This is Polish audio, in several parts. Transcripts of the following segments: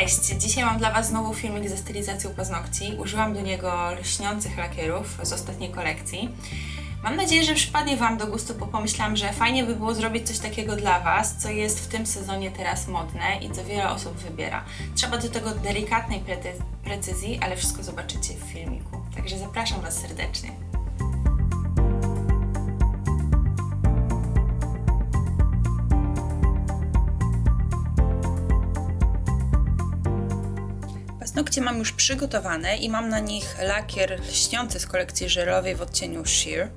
Cześć! Dzisiaj mam dla Was znowu filmik ze stylizacją paznokci. Użyłam do niego lśniących lakierów z ostatniej kolekcji. Mam nadzieję, że przypadnie Wam do gustu, bo pomyślałam, że fajnie by było zrobić coś takiego dla Was, co jest w tym sezonie teraz modne i co wiele osób wybiera. Trzeba do tego delikatnej precyzji, ale wszystko zobaczycie w filmiku. Także zapraszam Was serdecznie. Paznokcie mam już przygotowane i mam na nich lakier lśniący z kolekcji żelowej w odcieniu Sheer.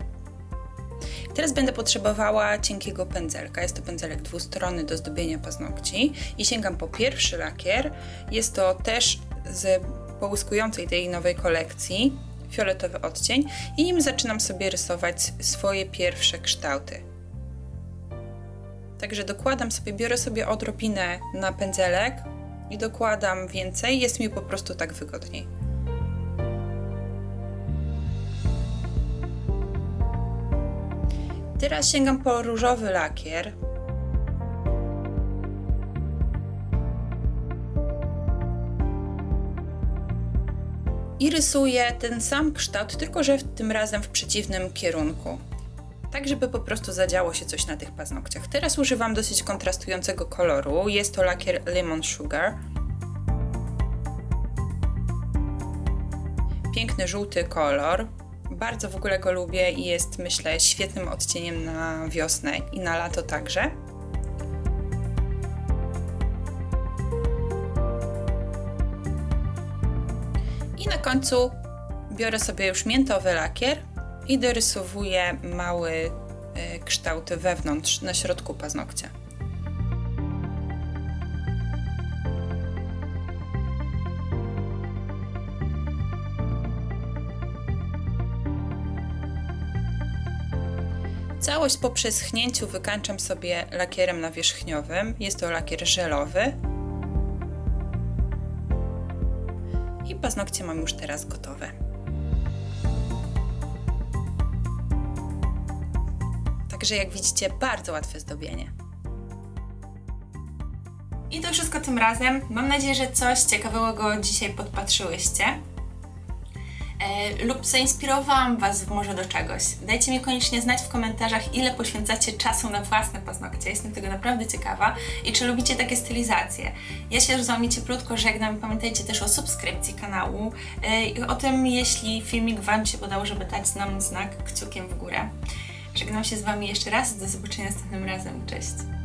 Teraz będę potrzebowała cienkiego pędzelka. Jest to pędzelek dwustronny do zdobienia paznokci i sięgam po pierwszy lakier. Jest to też z połyskującej tej nowej kolekcji, fioletowy odcień i nim zaczynam sobie rysować swoje pierwsze kształty. Także dokładam sobie, biorę sobie odrobinę na pędzelek i dokładam więcej, jest mi po prostu tak wygodniej. Teraz sięgam po różowy lakier. I rysuję ten sam kształt, tylko że tym razem w przeciwnym kierunku. Tak, żeby po prostu zadziało się coś na tych paznokciach. Teraz używam dosyć kontrastującego koloru. Jest to lakier Lemon Sugar. Piękny żółty kolor. Bardzo w ogóle go lubię i jest, myślę, świetnym odcieniem na wiosnę i na lato także. I na końcu biorę sobie już miętowy lakier i dorysowuję mały y, kształt wewnątrz, na środku paznokcia. Całość po przeschnięciu wykańczam sobie lakierem nawierzchniowym. Jest to lakier żelowy. I paznokcie mam już teraz gotowe. Także jak widzicie, bardzo łatwe zdobienie. I to wszystko tym razem. Mam nadzieję, że coś ciekawego dzisiaj podpatrzyłyście. E, lub zainspirowałam Was może do czegoś. Dajcie mi koniecznie znać w komentarzach, ile poświęcacie czasu na własne paznokcie. Jestem tego naprawdę ciekawa. I czy lubicie takie stylizacje. Ja się z Wami cieplutko żegnam. Pamiętajcie też o subskrypcji kanału e, i o tym, jeśli filmik Wam się podobał, żeby dać nam znak kciukiem w górę. Żegnam się z Wami jeszcze raz. Do zobaczenia następnym razem. Cześć!